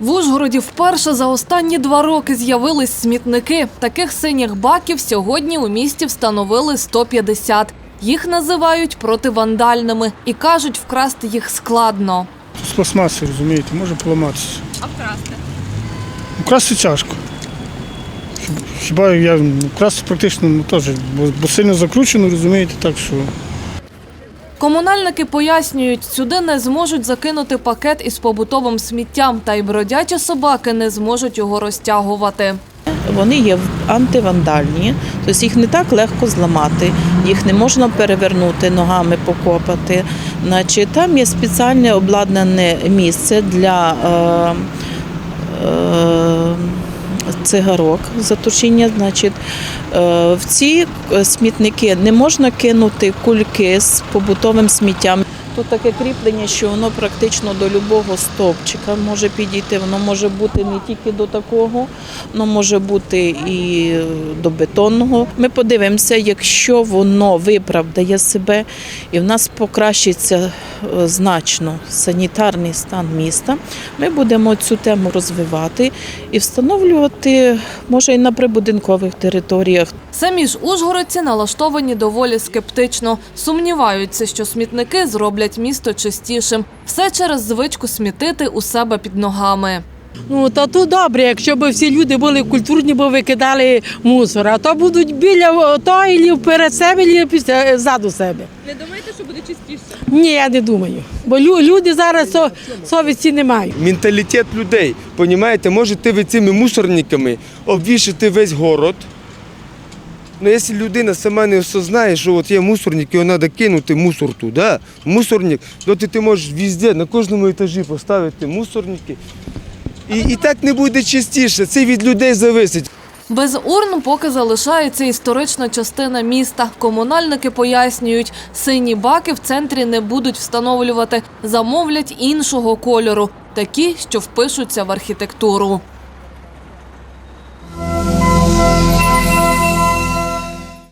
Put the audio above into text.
В Ужгороді вперше за останні два роки з'явились смітники. Таких синіх баків сьогодні у місті встановили 150. Їх називають противандальними і кажуть, вкрасти їх складно. З пластмаси, розумієте, може поламатися. А вкрасти? Украсти тяжко. Хіба- я ну, красти практично ну, теж, бо, бо сильно закручено, розумієте, так що. Комунальники пояснюють, сюди не зможуть закинути пакет із побутовим сміттям, та й бродячі собаки не зможуть його розтягувати. Вони є антивандальні, тобто їх не так легко зламати, їх не можна перевернути ногами, покопати. Значить, там є спеціальне обладнане місце для е, цигарок затушіння. Значить, е, в ці е, смітники не можна кинути кульки з побутовим сміттям. Тут таке кріплення, що воно практично до любого стовпчика може підійти. Воно може бути не тільки до такого, воно може бути і до бетонного. Ми подивимося, якщо воно виправдає себе і в нас покращиться е, значно санітарний стан міста, ми будемо цю тему розвивати і встановлювати, може, і на прибудинкових територіях. Самі ж ужгородці налаштовані доволі скептично. Сумніваються, що смітники зроблять місто чистішим. Все через звичку смітити у себе під ногами. Ну, то то добре, якщо б всі люди були культурні, бо викидали мусор, а то будуть біля то і перед себе, і після ззаду себе. Не думаєте, що буде чистіше? Ні, я не думаю. Бо люди зараз со- совісті не мають. менталітет людей. Понімаєте, можете ви цими мусорниками обвішати весь город. Ну, якщо людина сама не осознає, що от є мусорник, його треба кинути мусор туди, мусорник, то ти, ти можеш везде, на кожному етажі поставити мусорники. І, і так не буде частіше. Це від людей зависить. Без урн поки залишається історична частина міста. Комунальники пояснюють, сині баки в центрі не будуть встановлювати, замовлять іншого кольору, такі, що впишуться в архітектуру.